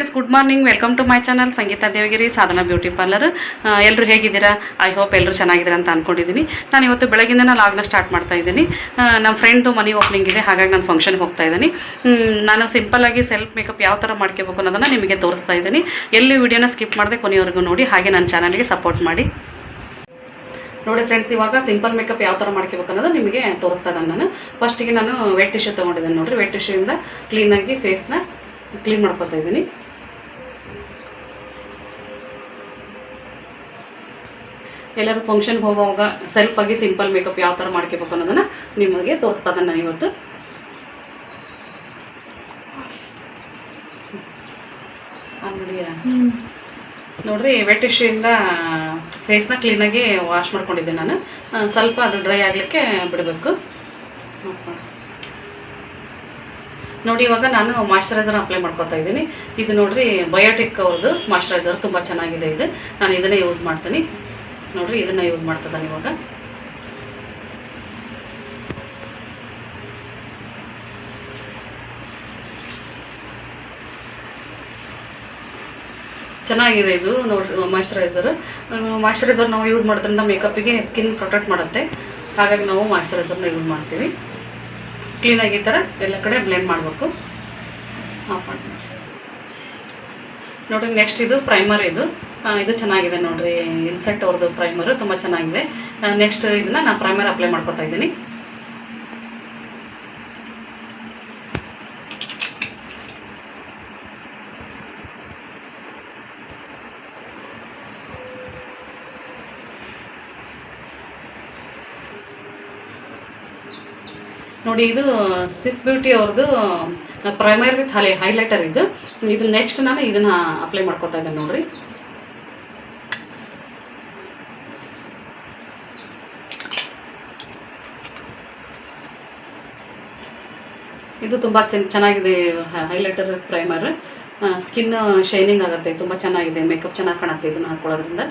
Friends good morning welcome to my channel Sangeeta Devagiri Sadhana beauty parlour ಎಲ್ಲರೂ ಹೇಗಿದ್ದೀರಾ? I hope ಎಲ್ಲರೂ ಚೆನ್ನಾಗಿದ್ದೀರಾ ಅಂತ ಅಂದ್ಕೊಂಡಿದ್ದೀನಿ ನಾನು ಇವತ್ತು ಬೆಳಗಿಂದನೇ ಲಾಗ್ನ ಸ್ಟಾರ್ಟ್ ಮಾಡ್ತಾ ಇದ್ದೀನಿ. ನಮ್ಮ ಫ್ರೆಂಡ್ದು ಮನಿ ಓಪನಿಂಗ್ ಇದೆ, ಹಾಗಾಗಿ ನಾನು ಫಂಕ್ಷನ್ಗೆ ಹೋಗ್ತಾ ಇದ್ದೀನಿ. ನಾನು ಸಿಂಪಲ್ಲಾಗಿ ಸೆಲ್ಫ್ ಮೇಕಪ್ ಯಾವ ಥರ ಮಾಡ್ಕೋಬೇಕು ಅನ್ನೋದನ್ನು ನಿಮಗೆ ತೋರಿಸ್ತಾ ಇದ್ದೀನಿ. ಎಲ್ಲಿ ವಿಡಿಯೋನ ಸ್ಕಿಪ್ ಮಾಡಿದೆ ಕೊನೆಯವರೆಗೂ ನೋಡಿ, ಹಾಗೆ ನನ್ನ ಚಾನಲ್ಗೆ ಸಪೋರ್ಟ್ ಮಾಡಿ. ನೋಡಿ ಫ್ರೆಂಡ್ಸ್ ಇವಾಗ ಸಿಂಪಲ್ ಮೇಕಪ್ ಯಾವ ಥರ ಮಾಡ್ಕೋಬೇಕು ಅನ್ನೋದು ನಿಮಗೆ ತೋರಿಸ್ತಾ ಇದ್ದಾನೆ ನಾನು. ಫಸ್ಟಿಗೆ ನಾನು ವೆಟ್ ಟಿಶ್ಯೂ ತೊಗೊಂಡಿದ್ದೇನೆ ನೋಡಿರಿ. ವೆಟ್ ಟಿಶ್ಯೂಯಿಂದ ಕ್ಲೀನಾಗಿ ಫೇಸ್ನ ಕ್ಲೀನ್ ಮಾಡ್ಕೊತಾ ಇದ್ದೀನಿ. ಎಲ್ಲರೂ ಫಂಕ್ಷನ್ಗೆ ಹೋಗುವಾಗ ಸೆಲ್ಫಾಗಿ ಸಿಂಪಲ್ ಮೇಕಪ್ ಯಾವ ಥರ ಮಾಡ್ಕೋಬೇಕು ಅನ್ನೋದನ್ನು ನಿಮಗೆ ತೋರಿಸ್ತಾ ನಾನು ಇವತ್ತು ನೋಡ್ರಿ ವೆಟ್ ಟಿಶ್ಯೂಯಿಂದ ಫೇಸ್ನ ಕ್ಲೀನಾಗಿ ವಾಶ್ ಮಾಡ್ಕೊಂಡಿದ್ದೆ ನಾನು. ಸ್ವಲ್ಪ ಅದು ಡ್ರೈ ಆಗಲಿಕ್ಕೆ ಬಿಡಬೇಕು. ನೋಡಿ, ಇವಾಗ ನಾನು ಮಾಯಶ್ಚರೈಸರ್ ಅಪ್ಲೈ ಮಾಡ್ಕೊತಾ ಇದ್ದೀನಿ. ಇದು ನೋಡ್ರಿ ಬಯೋಟಿಕ್ ಅವ್ರದ್ದು ಮಾಯಶ್ಚರೈಸರ್ ತುಂಬ ಚೆನ್ನಾಗಿದೆ ಇದು. ನಾನು ಇದನ್ನೇ ಯೂಸ್ ಮಾಡ್ತೀನಿ. ನೋಡ್ರಿ, ಇದನ್ನ ಯೂಸ್ ಮಾಡ್ತಿದ್ದಾನೆ ಇವಾಗ. ಚೆನ್ನಾಗಿದೆ ಇದು ನೋಡ್ರಿ ಮಾಯಶ್ಚರೈಸರ್ ಮಾಯಶ್ಚರೈಸರ್ ನಾವು ಯೂಸ್ ಮಾಡೋದ್ರಿಂದ ಮೇಕಪ್ಪಿಗೆ ಸ್ಕಿನ್ ಪ್ರೊಟೆಕ್ಟ್ ಮಾಡುತ್ತೆ. ಹಾಗಾಗಿ ನಾವು ಮಾಯಶ್ಚರೈಸರ್ನ ಯೂಸ್ ಮಾಡ್ತೀವಿ. ಕ್ಲೀನಾಗಿ ಈ ಥರ ಎಲ್ಲ ಕಡೆ ಬ್ಲೆಂಡ್ ಮಾಡಬೇಕು. ಆಫ್ ಮಾಡಿ ನೋಡ್ರಿ ನೆಕ್ಸ್ಟ್ ಇದು ಪ್ರೈಮರ್ ಇದು. ಇದು ಚೆನ್ನಾಗಿದೆ ನೋಡ್ರಿ. ಇನ್ಸೆಟ್ ಅವ್ರದ್ದು ಪ್ರೈಮರ್ ತುಂಬ ಚೆನ್ನಾಗಿದೆ. ನೆಕ್ಸ್ಟ್ ಇದನ್ನ ನಾನು ಪ್ರೈಮರ್ ಅಪ್ಲೈ ಮಾಡ್ಕೊತಾ ಇದ್ದೀನಿ. ನೋಡಿ, ಇದು ಸಿಸ್ ಬ್ಯೂಟಿ ಅವ್ರದ್ದು ಪ್ರೈಮರ್ ವಿತ್ ಹೈಲೈಟರ್ ಇದು. ಇದು ನೆಕ್ಸ್ಟ್ ನಾನು ಇದನ್ನ ಅಪ್ಲೈ ಮಾಡ್ಕೊತಾ ಇದ್ದೇನೆ ನೋಡ್ರಿ. ಇದು ತುಂಬ ಚೆನ್ನಾಗಿದೆ ಹೈಲೈಟರ್ ಪ್ರೈಮರ್ ಸ್ಕಿನ್ ಶೈನಿಂಗ್ ಆಗುತ್ತೆ, ತುಂಬ ಚೆನ್ನಾಗಿದೆ ಮೇಕಪ್ ಚೆನ್ನಾಗಿ ಕಾಣುತ್ತೆ ಇದನ್ನು ಹಾಕ್ಕೊಳ್ಳೋದ್ರಿಂದ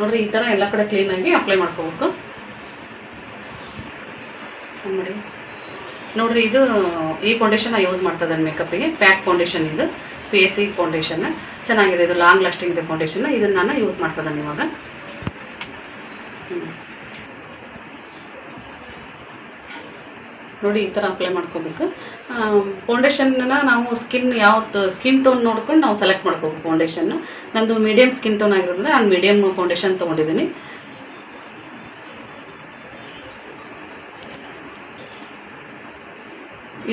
ನೋಡ್ರಿ, ಈ ಥರ ಎಲ್ಲ ಕಡೆ ಕ್ಲೀನಾಗಿ ಅಪ್ಲೈ ಮಾಡ್ಕೋಬೇಕು. ನೋಡಿ. ನೋಡ್ರಿ, ಇದು ಈ ಫೌಂಡೇಶನ್ ಯೂಸ್ ಮಾಡ್ತಾ ಇದ್ದಾನೆ ಮೇಕಪ್ಪಿಗೆ ಪ್ಯಾಕ್ ಫೌಂಡೇಶನ್ ಇದು. ಪಿ ಎಸ್ ಸಿ ಫೌಂಡೇಶನ್ ಚೆನ್ನಾಗಿದೆ, ಇದು ಲಾಂಗ್ ಲಾಸ್ಟಿಂಗ್ ಇದೆ ಫೌಂಡೇಶನ್ ಇದನ್ನು ನಾನು ಯೂಸ್ ಮಾಡ್ತಾ ಇವಾಗ. ನೋಡಿ, ಈ ಥರ ಅಪ್ಲೈ ಮಾಡ್ಕೋಬೇಕು. ಫೌಂಡೇಶನ್ನ ನಾವು ಸ್ಕಿನ್ ಯಾವತ್ತು ಸ್ಕಿನ್ ಟೋನ್ ನೋಡ್ಕೊಂಡು ನಾವು ಸೆಲೆಕ್ಟ್ ಮಾಡ್ಕೋಬೇಕು ಫೌಂಡೇಶನ್ ನಂದು ಮೀಡಿಯಮ್ ಸ್ಕಿನ್ ಟೋನ್ ಆಗಿರೋದ್ರಿಂದ ನಾನು ಮೀಡಿಯಮ್ ಫೌಂಡೇಶನ್ ತೊಗೊಂಡಿದ್ದೀನಿ.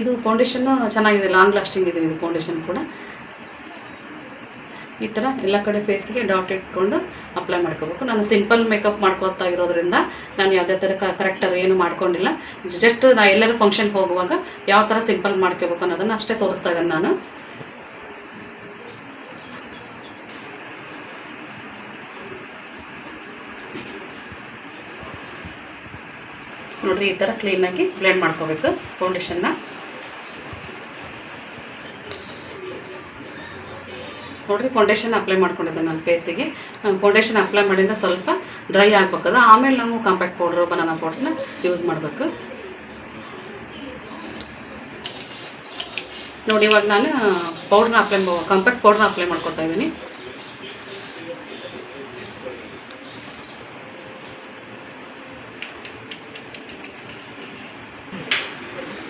ಇದು ಫೌಂಡೇಶನ್ನು ಚೆನ್ನಾಗಿದೆ ಲಾಂಗ್ ಲಾಸ್ಟಿಂಗ್ ಇದೆ ಇದು ಫೌಂಡೇಶನ್ ಕೂಡ. ಈ ಥರ ಎಲ್ಲ ಕಡೆ ಫೇಸ್ಗೆ ಡಾಟ್ ಇಟ್ಕೊಂಡು ಅಪ್ಲೈ ಮಾಡ್ಕೋಬೇಕು. ನಾನು ಸಿಂಪಲ್ ಮೇಕಪ್ ಮಾಡ್ಕೋತಾ ಇರೋದ್ರಿಂದ ನಾನು ಯಾವುದೇ ಥರ ಕರೆಕ್ಟರ್ ಏನು ಮಾಡ್ಕೊಂಡಿಲ್ಲ. ಜಸ್ಟ್ ನಾ ಎಲ್ಲರೂ ಫಂಕ್ಷನ್ಗೆ ಹೋಗುವಾಗ ಯಾವ ಥರ ಸಿಂಪಲ್ ಮಾಡ್ಕೋಬೇಕು ಅನ್ನೋದನ್ನು ಅಷ್ಟೇ ತೋರಿಸ್ತಾ ಇದ್ದೇನೆ ನಾನು. ನೋಡ್ರಿ ಈ ಥರ ಕ್ಲೀನಾಗಿ ಬ್ಲೆಂಡ್ ಮಾಡ್ಕೋಬೇಕು ಫೌಂಡೇಶನ್ನ ನೋಡ್ರಿ ಫೌಂಡೇಶನ್ ಅಪ್ಲೈ ಮಾಡ್ಕೊಂಡಿದ್ದೆ ನಾನು ಫೇಸಿಗೆ ಫೌಂಡೇಶನ್ ಅಪ್ಲೈ ಮಾಡಿಂದ ಸ್ವಲ್ಪ ಡ್ರೈ ಆಗ್ಬೇಕದು. ಆಮೇಲೆ ನಾವು ಕಾಂಪ್ಯಾಕ್ಟ್ ಪೌಡ್ರು ಬನಾನಾ ಪೌಡ್ರನ್ನ ಯೂಸ್ ಮಾಡಬೇಕು. ನೋಡಿ, ಇವಾಗ ನಾನು ಪೌಡ್ರನ್ನ ಅಪ್ಲೈ ಕಾಂಪ್ಯಾಕ್ಟ್ ಪೌಡ್ರನ್ನ ಅಪ್ಲೈ ಮಾಡ್ಕೊತಾ ಇದ್ದೀನಿ.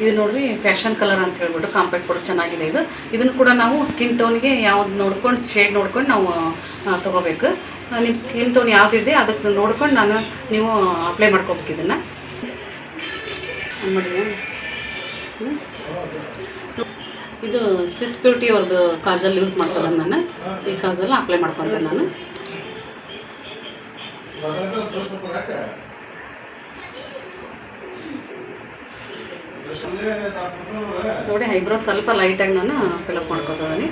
ಇದು ನೋಡ್ರಿ ಫ್ಯಾಷನ್ ಕಲರ್ ಅಂತ ಹೇಳ್ಬಿಟ್ಟು ಕಾಂಪ್ಯಾಕ್ಟ್ ಪೌಡರ್ ಚೆನ್ನಾಗಿದೆ ಇದು. ಇದನ್ನು ಕೂಡ ನಾವು ಸ್ಕಿನ್ ಟೋನ್ಗೆ ಯಾವ್ದು ನೋಡ್ಕೊಂಡು, ಶೇಡ್ ನೋಡ್ಕೊಂಡು ನಾವು ತಗೋಬೇಕು. ನಿಮ್ಮ ಸ್ಕಿನ್ ಟೋನ್ ಯಾವುದಿದೆ ಅದಕ್ಕೆ ನೋಡ್ಕೊಂಡು ನಾನು ನೀವು ಅಪ್ಲೈ ಮಾಡ್ಕೋಬೇಕು ಇದನ್ನು. ಇದು ಸಿಸ್ ಬ್ಯೂಟಿ ಅವ್ರದ್ದು ಕಾಜಲ್ ಯೂಸ್ ಮಾಡ್ತಾರೆ ನಾನು. ಈ ಕಾಜಲ್ ಅಪ್ಲೈ ಮಾಡ್ಕೊತೇನೆ ನಾನು. ನೋಡಿ, ಐಬ್ರೋ ಸ್ವಲ್ಪ ಲೈಟಾಗಿ ನಾನು ಫಿಲಪ್ ಮಾಡ್ಕೊತಿದ್ದೀನಿ.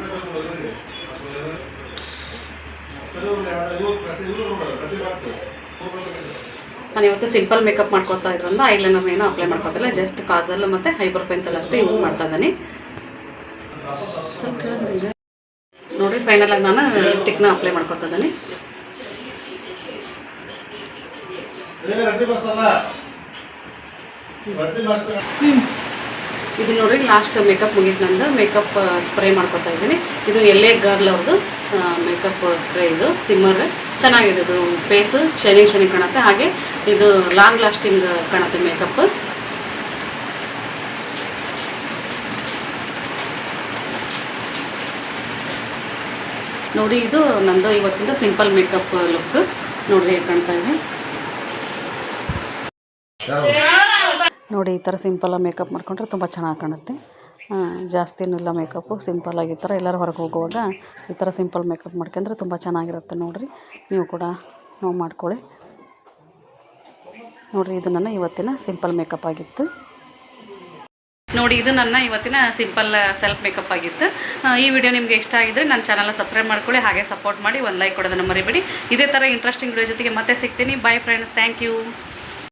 ನಾನು ಇವತ್ತು ಸಿಂಪಲ್ ಮೇಕಪ್ ಮಾಡ್ಕೊತಾ ಇದ್ರಿಂದ ಐಲೈನರ್ ಏನು ಅಪ್ಲೈ ಮಾಡ್ಕೊತಿಲ್ಲ ಜಸ್ಟ್ ಕಾಜಲ್ ಮತ್ತು ಐಬ್ರೋ ಪೆನ್ಸಿಲ್ ಅಷ್ಟೇ ಯೂಸ್ ಮಾಡ್ತಾ ಇದ್ದೀನಿ. ನೋಡಿ ಫೈನಲ್ ಆಗಿ ನಾನು ಟಿಕ್ನ ಅಪ್ಲೈ ಮಾಡ್ಕೊತಾ ಇದ್ದೀನಿ. ಇದು ನೋಡ್ರಿ ಲಾಸ್ಟ್ ಮೇಕಪ್ ಮುಗೀತು ನಂದು. ಮೇಕಪ್ ಸ್ಪ್ರೇ ಮಾಡ್ಕೊತಾ ಇದ್ದೀನಿ. ಇದು ಎಲ್ಲೇ ಗರ್ಲ್ ಅವ್ರದ್ದು ಮೇಕಪ್ ಸ್ಪ್ರೇ ಇದು. ಸಿಮ್ಮರ್ ಚೆನ್ನಾಗಿದೆ ಇದು ಫೇಸ್ ಶೈನಿಂಗ್ ಶೈನಿಂಗ್ ಕಾಣುತ್ತೆ. ಹಾಗೆ ಇದು ಲಾಂಗ್ ಲಾಸ್ಟಿಂಗ್ ಕಾಣುತ್ತೆ ಮೇಕಪ್ ನೋಡಿ, ಇದು ನಂದು ಇವತ್ತಿಂದ ಸಿಂಪಲ್ ಮೇಕಪ್ ಲುಕ್ ನೋಡ್ರಿ ಕಾಣ್ತಾ ಇದೆ. ನೋಡಿ, ಈ ಥರ ಸಿಂಪಲ್ಲಾಗಿ ಮೇಕಪ್ ಮಾಡ್ಕೊಂಡ್ರೆ ತುಂಬ ಚೆನ್ನಾಗಿ ಕಾಣುತ್ತೆ. ಜಾಸ್ತಿ ಜಾಸ್ತಿನೂ ಇಲ್ಲ ಮೇಕಪ್ಪು, ಸಿಂಪಲ್ಲಾಗಿ ಈ ಥರ ಎಲ್ಲರೂ ಹೊರಗೆ ಹೋಗುವಾಗ ಈ ಥರ ಸಿಂಪಲ್ ಮೇಕಪ್ ಮಾಡ್ಕೊಂಡ್ರೆ ತುಂಬ ಚೆನ್ನಾಗಿರುತ್ತೆ ನೋಡಿರಿ. ನೀವು ಕೂಡ ನಾವು ಮಾಡ್ಕೊಳ್ಳಿ. ನೋಡಿರಿ, ಇದು ನನ್ನ ಇವತ್ತಿನ ಸಿಂಪಲ್ ಮೇಕಪ್ ಆಗಿತ್ತು. ನೋಡಿ, ಇದು ನನ್ನ ಇವತ್ತಿನ ಸಿಂಪಲ್ ಸೆಲ್ಫ್ ಮೇಕಪ್ ಆಗಿತ್ತು. ಈ ವಿಡಿಯೋ ನಿಮಗೆ ಇಷ್ಟ ಆಗಿದ್ದರೆ ನನ್ನ ಚಾನಲ್ನ ಸಬ್ಸ್ಕ್ರೈಬ್ ಮಾಡ್ಕೊಳ್ಳಿ, ಹಾಗೆ ಸಪೋರ್ಟ್ ಮಾಡಿ, ಒಂದು ಲೈಕ್ ಕೊಡೋದನ್ನು ಮರಿಬೇಡಿ. ಇದೇ ಥರ ಇಂಟ್ರೆಸ್ಟಿಂಗ್ ವಿಡಿಯೋ ಜೊತೆಗೆ ಮತ್ತೆ ಸಿಗ್ತೀನಿ. Bye friends thank you